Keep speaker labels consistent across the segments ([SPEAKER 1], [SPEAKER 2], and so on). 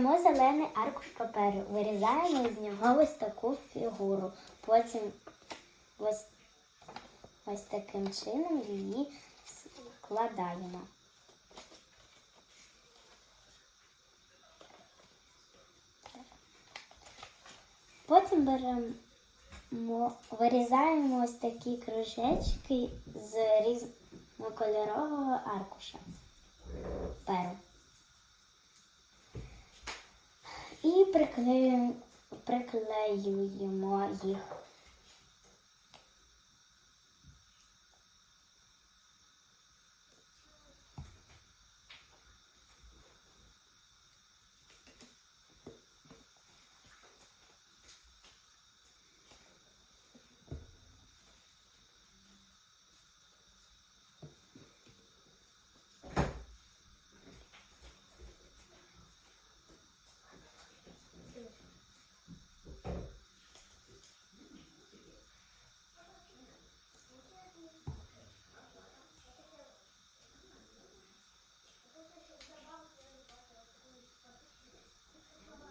[SPEAKER 1] Беремо зелений аркуш паперу, вирізаємо з нього ось таку фігуру. Потім ось, ось таким чином її складаємо. Потім беремо, вирізаємо ось такі кружечки з різнокольорового аркуша. Перу. І приклеюємо, приклеюємо їх.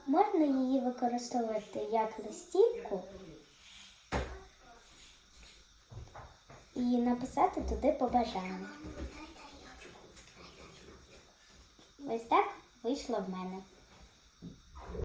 [SPEAKER 1] Можна її використовувати як листівку і написати туди побажання. Ось так вийшло в мене.